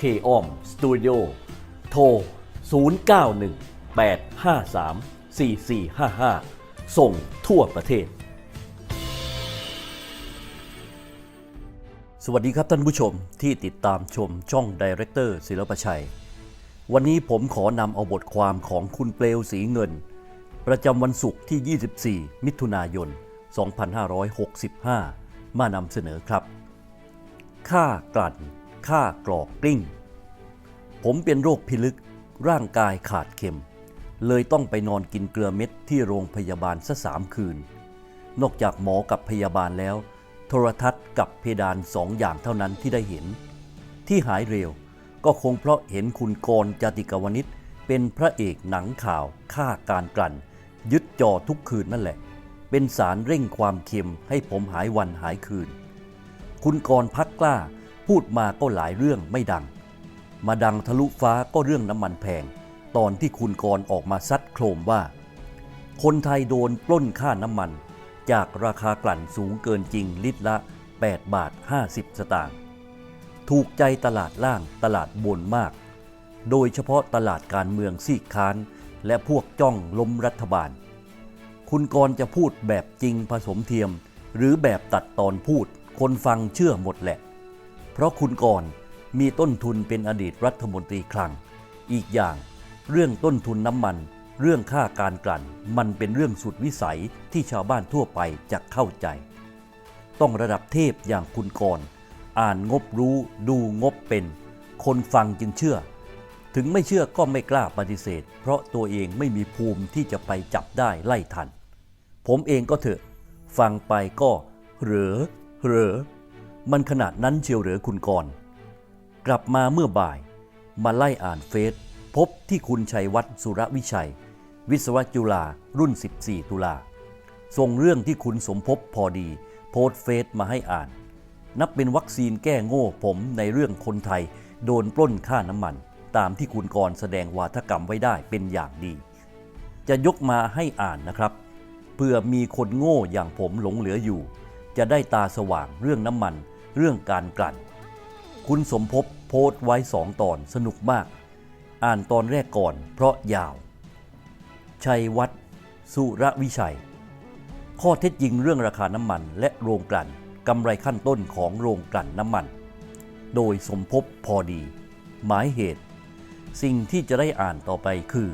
k o m Studio โทร 0918534455 ส่งทั่วประเทศ สวัสดีครับท่านผู้ชมที่ติดตามชมช่องดีเรคเตอร์ศิลปชัย วันนี้ผมขอนำเอาบทความของคุณเปลวสีเงิน ประจำวันศุกร์ที่ 24 มิถุนายน 2565 มานำเสนอครับ ค่ากลั่น ค่ากรอกกลิ้ง ผมเป็นโรคพิลึกร่างกายขาดเข็ม เลยต้องไปนอนกินเกลือเม็ดที่โรงพยาบาลซะสามคืน นอกจากหมอกับพยาบาลแล้ว โทรทัศน์กับเพดานสองอย่างเท่านั้นที่ได้เห็น ที่หายเร็วก็คงเพราะเห็นคุณกรจติกาวนิชเป็นพระเอกหนังข่าวฆ่าการกลั่น ยึดจอทุกคืนนั่นแหละ เป็นสารเร่งความเค็มให้ผมหายวันหายคืน คุณกรพักกล้า พูดมาก็หลายเรื่องไม่ดัง มาดังทะลุฟ้าก็เรื่องน้ำมันแพง ตอนที่คุณกรออกมาซัดโครมว่า คนไทยโดนปล้นค่าน้ำมัน จากราคากลั่นสูงเกินจริงลิตรละ 8 บาท 50 สตางค์ถูกใจตลาดล่างตลาดบนมาก โดยเฉพาะตลาดการเมืองซีกค้านและพวกจ้องล้มรัฐบาล คุณกรจะพูดแบบจริงผสมเทียม หรือแบบตัดตอนพูด คนฟังเชื่อหมดแหละ เพราะคุณกรณ์มีต้นทุนเป็นอดีตรัฐมนตรีคลัง อีกอย่าง เรื่องต้นทุนน้ำมัน เรื่องค่าการกลั่น มันเป็นเรื่องสุดวิสัยที่ชาวบ้านทั่วไปจะเข้าใจ ต้องระดับเทพอย่างคุณกรณ์อ่านงบรู้ดูงบเป็น คนฟังจึงเชื่อ ถึงไม่เชื่อก็ไม่กล้าปฏิเสธ เพราะตัวเองไม่มีภูมิที่จะไปจับได้ไล่ทัน ผมเองก็เถอะ ฟังไปก็เหรอเหรอ มันขนาดนั้นเชียวเหรอคุณกรกลับมาเมื่อบ่าย มาไล่อ่านเฟซพบที่คุณชัยวัฒน์สุรวิชัย วิศวจุฬารุ่น 14 ตุลาส่งเรื่องที่คุณสมภพพอดี โพสเฟซมาให้อ่าน นับเป็นวัคซีนแก้โง่ผมในเรื่องคนไทย โดนปล้นค่าน้ำมัน ตามที่คุณกรแสดงวาทกรรมไว้ได้เป็นอย่างดี จะยกมาให้อ่านนะครับ เพื่อมีคนโง่อย่างผมหลงเหลืออยู่ จะได้ตาสว่างเรื่องน้ำมัน เรื่องการกลั่น คุณสมภพโพสต์ไว้สองตอนสนุกมาก อ่านตอนแรกก่อนเพราะยาว ชัยวัฒน์สุรวิชัย ข้อเท็จจริงเรื่องราคาน้ำมันและโรงกลั่นกำไรขั้นต้นของโรงกลั่นน้ำมัน โดยสมภพพอดี หมายเหตุ สิ่งที่จะได้อ่านต่อไปคือ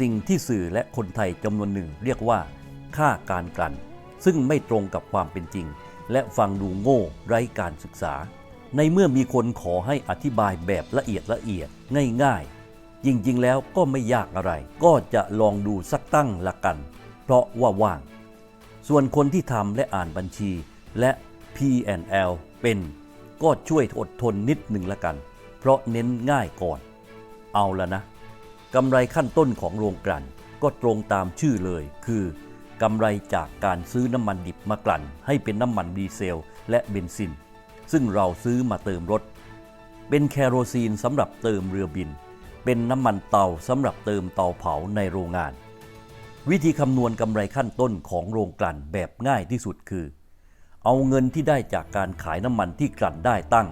สิ่งที่สื่อและคนไทยจำนวนหนึ่งเรียกว่า ค่าการกลั่น ซึ่งไม่ตรงกับความเป็นจริง และฟังดูโง่ไร้การศึกษา ในเมื่อมีคนขอให้อธิบายแบบละเอียดละเอียดง่ายๆ จริงๆแล้วก็ไม่ยากอะไร ก็จะลองดูสักตั้งละกัน เพราะว่าว่าง ส่วนคนที่ทำและอ่านบัญชีและ P&L เป็นก็ช่วยอดทนนิดหนึ่งละกัน เพราะเน้นง่ายก่อน เอาละนะกำไรขั้นต้นของโรงกลั่นก็ตรงตามชื่อเลยคือ กำไรจากการซื้อน้ำมันดิบมากลั่น ให้เป็นน้ำมันดีเซล และเบนซิน ซึ่งเราซื้อมาเติมรถ เป็นแคโรซีนสำหรับเติมเรือบิน เป็นน้ำมันเตาสำหรับเติมเตาเผาในโรงงาน วิธีคำนวณกำไรขั้นต้นของโรงกลั่นแบบง่ายที่สุดคือ เอาเงินที่ได้จากการขายน้ำมันที่กลั่นได้ตั้ง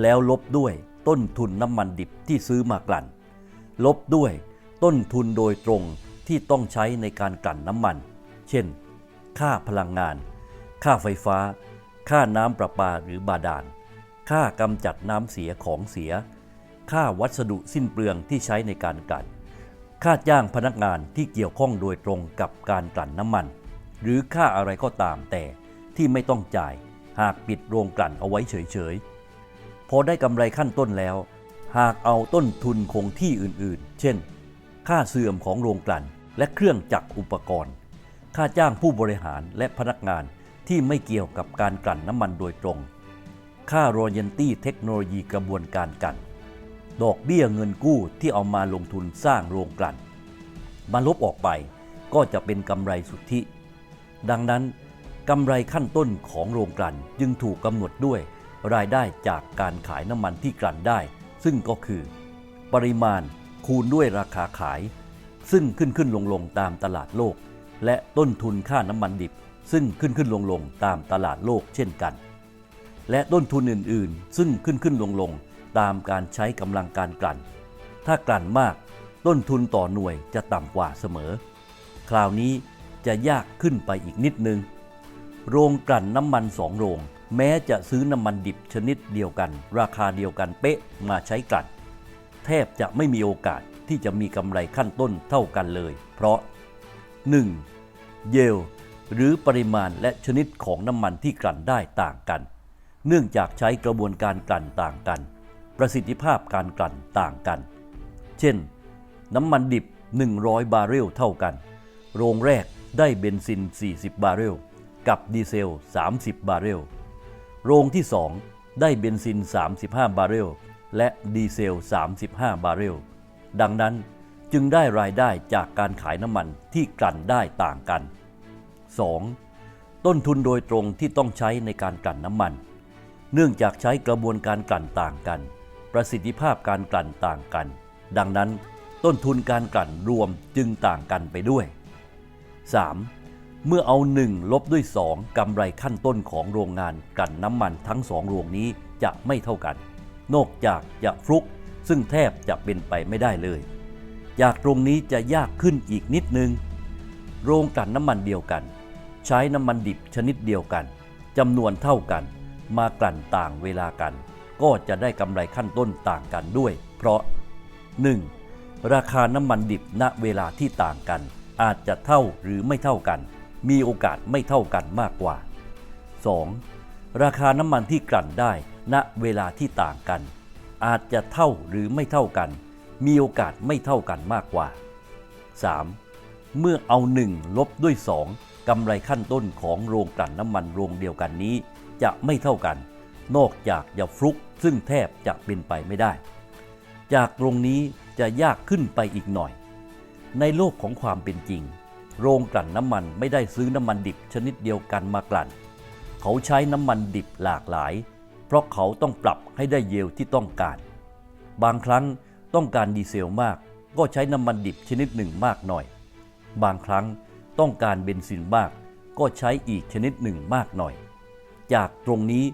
แล้วลบด้วยต้นทุนน้ำมันดิบที่ซื้อมากลั่น ลบด้วยต้นทุนโดยตรงที่ต้องใช้ในการกลั่นน้ำมัน เช่น ค่าพลังงาน ค่าไฟฟ้า ค่าน้ำประปาหรือบาดาล ค่ากำจัดน้ำเสียของเสีย ค่าวัสดุสิ้นเปลืองที่ใช้ในการกลั่น ค่าจ้างพนักงานที่เกี่ยวข้องโดยตรงกับการกลั่นน้ำมัน หรือค่าอะไรก็ตามแต่ที่ไม่ต้องจ่ายหากปิดโรงกลั่นเอาไว้เฉยๆ พอได้กำไรขั้นต้นแล้ว หากเอาต้นทุนคงที่อื่นๆ เช่น ค่าเสื่อมของโรงกลั่นและเครื่องจักรอุปกรณ์ ค่าจ้างผู้บริหารและพนักงานที่ไม่เกี่ยวกับการกลั่นน้ำมันโดยตรง ค่ารอยัลตี้เทคโนโลยีกระบวนการกลั่น ดอกเบี้ยเงินกู้ที่เอามาลงทุนสร้างโรงกลั่น มาลบออกไปก็จะเป็นกำไรสุทธิ ดังนั้นกำไรขั้นต้นของโรงกลั่นจึงถูกกำหนดด้วยรายได้จากการขายน้ำมันที่กลั่นได้ ซึ่งก็คือ ปริมาณคูณด้วยราคาขาย ซึ่งขึ้นขึ้นลงลงตามตลาดโลก และต้นทุนค่าน้ำมันดิบ ซึ่งขึ้นขึ้นลงลงตามตลาดโลกเช่นกัน และต้นทุนอื่นๆ ซึ่งขึ้นขึ้นลงลงตามการใช้กำลังการกลั่น ถ้ากลั่นมาก ต้นทุนต่อหน่วยจะต่ำกว่าเสมอ คราวนี้จะยากขึ้นไปอีกนิดนึง โรงกลั่นน้ำมันสองโรง แม้จะซื้อน้ำมันดิบชนิดเดียวกัน ราคาเดียวกันเป๊ะมาใช้กลั่น แทบจะไม่มีโอกาสที่จะมีกำไรขั้นต้นเท่ากันเลย เพราะ 1. เยล หรือปริมาณและชนิดของน้ำมันที่กลั่นได้ต่างกัน เนื่องจากใช้กระบวนการกลั่นต่างกัน ประสิทธิภาพการกลั่นต่างกัน เช่น น้ำมันดิบ 100 บาร์เรลเท่ากัน โรงแรกได้เบนซิน 40 บาร์เรล กับดีเซล 30 บาร์เรล โรงที่ 2 ได้เบนซิน 35 บาร์เรล และดีเซล 35 บาร์เรล ดังนั้น จึงได้รายได้จากการขายน้ำมันที่กลั่นได้ต่างกัน 2. ต้นทุนโดยตรงที่ต้องใช้ในการกลั่นน้ำมัน เนื่องจากใช้กระบวนการกลั่นต่างกัน ประสิทธิภาพการกลั่นต่างกัน ดังนั้น ต้นทุนการกลั่นรวมจึงต่างกันไปด้วย 3. เมื่อเอา 1 ลบด้วย 2กำไรขั้นต้นของโรงงานกลั่นน้ำมันทั้งสองโรงนี้จะไม่เท่ากัน นอกจากจะฟลุกซึ่งแทบจะเป็นไปไม่ได้เลย จากตรงนี้จะยากขึ้นอีกนิดนึง โรงกลั่นน้ำมันเดียวกัน ใช้น้ำมันดิบชนิดเดียวกันจำนวนเท่ากัน มากลั่นต่างเวลากัน ก็จะได้กำไรขั้นต้นต่างกันด้วย เพราะ 1. ราคาน้ำมันดิบณเวลาที่ต่างกัน อาจจะเท่าหรือไม่เท่ากัน มีโอกาสไม่เท่ากันมากกว่า 2. ราคาน้ำมันที่กลั่นได้ณเวลาที่ต่างกัน อาจจะเท่าหรือไม่เท่ากัน มีโอกาสไม่เท่ากันมากกว่า 3. เมื่อเอา 1 ลบด้วย 2กำไรขั้นต้นของโรงกลั่นน้ำมันโรงเดียวกันนี้ จะไม่เท่ากัน นอกจากจะฟลุกซึ่งแทบจะเป็นไปไม่ได้ จากตรงนี้จะยากขึ้นไปอีกหน่อย ในโลกของความเป็นจริง โรงกลั่นน้ำมันไม่ได้ซื้อน้ำมันดิบชนิดเดียวกันมากลั่น เขาใช้น้ำมันดิบหลากหลาย เพราะเขาต้องปรับให้ได้เยลที่ต้องการ บางครั้ง ต้องการดีเซลมาก ก็ใช้น้ำมันดิบชนิดหนึ่งมากหน่อย บางครั้งต้องการเบนซินมาก ก็ใช้อีกชนิดหนึ่งมากหน่อย จากตรงนี้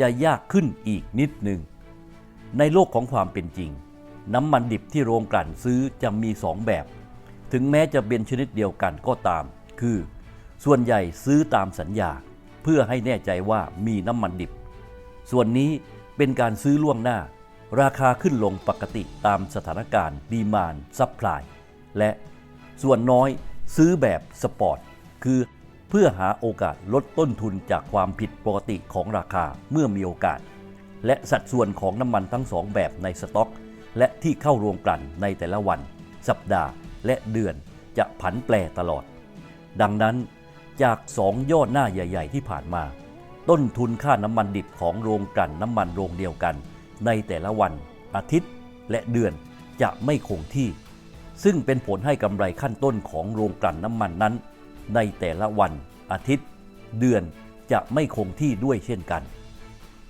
จะยากขึ้นอีกนิดหนึ่ง ในโลกของความเป็นจริง น้ำมันดิบที่โรงกลั่นซื้อจะมีสองแบบ ถึงแม้จะเป็นชนิดเดียวกันก็ตาม คือ ส่วนใหญ่ซื้อตามสัญญา เพื่อให้แน่ใจว่ามีน้ำมันดิบ ส่วนนี้เป็นการซื้อล่วงหน้า ราคาขึ้นลงปกติตามสถานการณ์ดีมานซับพลายและส่วนน้อยซื้อแบบสปอร์ต คือเพื่อหาโอกาสลดต้นทุนจากความผิดปกติของราคาเมื่อมีโอกาส และสัดส่วนของน้ำมันทั้งสองแบบในสต็อก และที่เข้าโรงกลั่นในแต่ละวัน สัปดาห์และเดือนจะผันแปรตลอด ดังนั้นจากสองยอดหน้าใหญ่ ๆ ที่ผ่านมา ต้นทุนค่าน้ำมันดิบของโรงกลั่นน้ำมันโรงเดียวกัน ในแต่ละวัน อาทิตย์และเดือนจะไม่คงที่ ซึ่งเป็นผลให้กำไรขั้นต้นของโรงกลั่นน้ำมันนั้น ในแต่ละวันอาทิตย์ เดือนจะไม่คงที่ด้วยเช่นกัน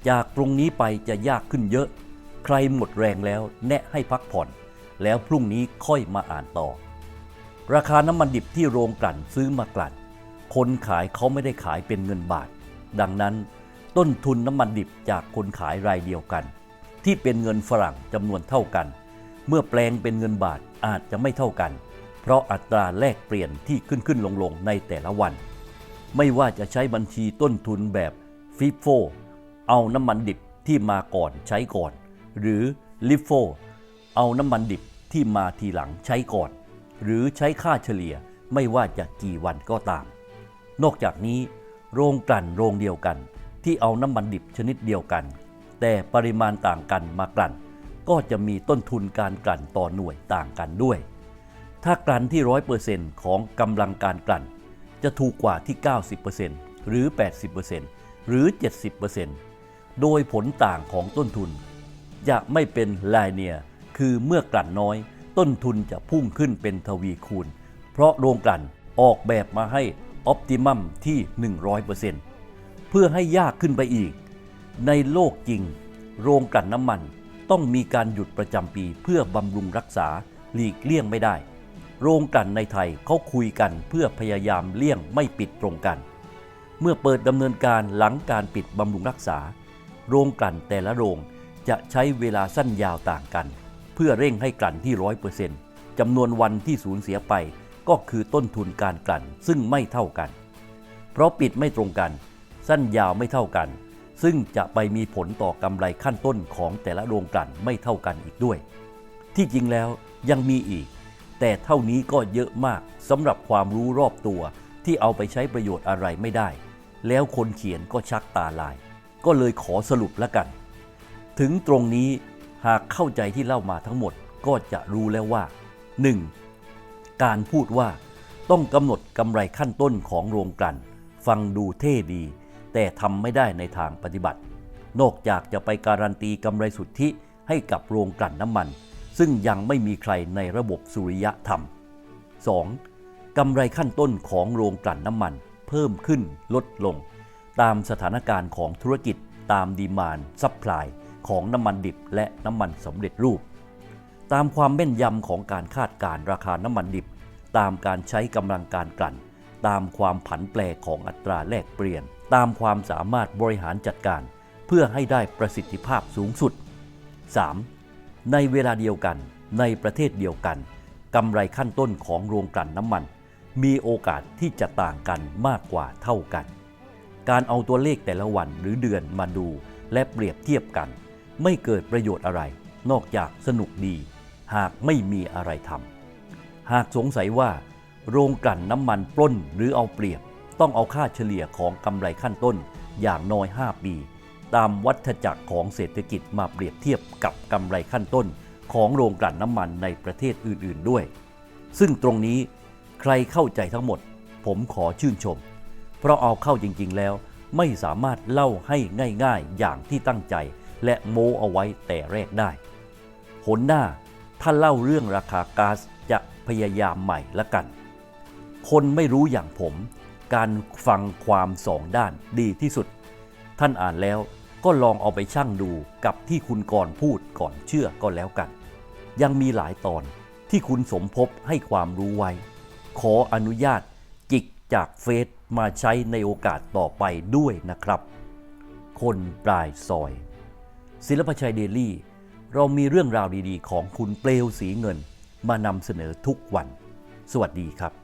จากตรงนี้ไปจะยากขึ้นเยอะ ใครหมดแรงแล้วแนะให้พักผ่อน แล้วพรุ่งนี้ค่อยมาอ่านต่อ ราคาน้ำมันดิบที่โรงกลั่นซื้อมากลั่น คนขายเขาไม่ได้ขายเป็นเงินบาท ดังนั้น ต้นทุนน้ำมันดิบจากคนขายรายเดียวกัน ที่เป็นเงินฝรั่งจำนวนเท่ากัน เมื่อแปลงเป็นเงินบาทอาจจะไม่เท่ากัน เพราะอัตราแลกเปลี่ยนที่ขึ้นขึ้นลงลงในแต่ละวัน ไม่ว่าจะใช้บัญชีต้นทุนแบบฟิโฟเอาน้ำมันดิบที่มาก่อนใช้ก่อน หรือลิฟโฟเอาน้ำมันดิบที่มาทีหลังใช้ก่อน หรือใช้ค่าเฉลี่ยไม่ว่าจะกี่วันก็ตาม นอกจากนี้ โรงกลั่นโรงเดียวกัน ที่เอาน้ำมันดิบชนิดเดียวกัน แต่ปริมาณต่างกันมากลั่น ก็จะมีต้นทุนการกลั่นต่อหน่วยต่างกันด้วย ถ้ากลั่นที่ 100%ของกำลังการกลั่น จะถูกกว่าที่ 90%หรือ 80%หรือ 70%โดยผลต่างของต้นทุน จะไม่เป็น linear คือเมื่อกลั่นน้อย ต้นทุนจะพุ่งขึ้นเป็นทวีคูณ เพราะโรงกลั่นออกแบบมาให้ออ t ติมัมที่ 100%เพื่อให้ยากขึ้นไปอีก ในโลกจริง โรงกลั่นน้ำมันต้องมีการหยุดประจำปีเพื่อบำรุงรักษาหลีกเลี่ยงไม่ได้ โรงกลั่นในไทยเขาคุยกันเพื่อพยายามเลี่ยงไม่ปิดตรงกัน เมื่อเปิดดำเนินการหลังการปิดบำรุงรักษา โรงกลั่นแต่ละโรงจะใช้เวลาสั้นยาวต่างกัน เพื่อเร่งให้กลั่นที่ร้อยเปอร์เซ็นต์จำนวนวันที่สูญเสียไปก็คือต้นทุนการกลั่นซึ่งไม่เท่ากัน เพราะปิดไม่ตรงกัน สั้นยาวไม่เท่ากัน ซึ่งจะไปมีผลต่อกำไรขั้นต้นของแต่ละโรงกลั่นไม่เท่ากันอีกด้วย ที่จริงแล้วยังมีอีก แต่เท่านี้ก็เยอะมากสำหรับความรู้รอบตัวที่เอาไปใช้ประโยชน์อะไรไม่ได้ แล้วคนเขียนก็ชักตาลาย ก็เลยขอสรุปล้วกัน ถึงตรงนี้หากเข้าใจที่เล่ามาทั้งหมดก็จะรู้แล้วว่า 1. การพูดว่าต้องกำหนดกำไรขั้นต้นของโรงกลั่น ฟังดูเท่ดี แต่ทำไม่ได้ในทางปฏิบัติ นอกจากจะไปการันตีกำไรสุทธิให้กับโรงกลั่นน้ำมัน ซึ่งยังไม่มีใครในระบบสุริยะธรรม 2. กำไรขั้นต้นของโรงกลั่นน้ำมัน เพิ่มขึ้นลดลง ตามสถานการณ์ของธุรกิจตามดีมานซัพพลายของน้ำมันดิบและน้ำมันสำเร็จรูป ตามความแม่นยำของการคาดการ์ราคาน้ำมันดิบ ตามการใช้กำลังการกลั่น ตามความผันแปรของอัตราแลกเปลี่ยน ตามความสามารถบริหารจัดการ เพื่อให้ได้ประสิทธิภาพสูงสุด 3. ในเวลาเดียวกันในประเทศเดียวกันกำไรขั้นต้นของโรงกลั่นน้ำมัน มีโอกาสที่จะต่างกันมากกว่าเท่ากัน การเอาตัวเลขแต่ละวันหรือเดือนมาดูและเปรียบเทียบกัน ไม่เกิดประโยชน์อะไร นอกจากสนุกดี หากไม่มีอะไรทำหากสงสัยว่า โรงกลั่นน้ำมันปล้นหรือเอาเปรียบ ต้องเอาค่าเฉลี่ยของกำไรขั้นต้นอย่างน้อย 5 ปี ตามวัฏจักรของเศรษฐกิจมาเปรียบเทียบกับกำไรขั้นต้น ของโรงกลั่นน้ำมันในประเทศอื่นๆด้วย ซึ่งตรงนี้ใครเข้าใจทั้งหมด ผมขอชื่นชม เพราะเอาเข้าจริงๆแล้วไม่สามารถเล่าให้ง่ายๆ อย่างที่ตั้งใจ และโม้เอาไว้แต่แรกได้ หนหน้าถ้าเล่าเรื่องราคาก๊าซจะพยายามใหม่ละกัน คนไม่รู้อย่างผม การฟังความสองด้านดีที่สุด ท่านอ่านแล้วก็ลองเอาไปชั่งดูกับที่คุณก่อนพูดก่อนเชื่อก็แล้วกัน ยังมีหลายตอนที่คุณสมภพให้ความรู้ไว้ ขออนุญาตจิกจากเฟซมาใช้ในโอกาสต่อไปด้วยนะครับ คนปลายซอย ศิลปชัยเดลี่ เรามีเรื่องราวดีๆ ของคุณเปลวสีเงินมานำเสนอทุกวัน สวัสดีครับ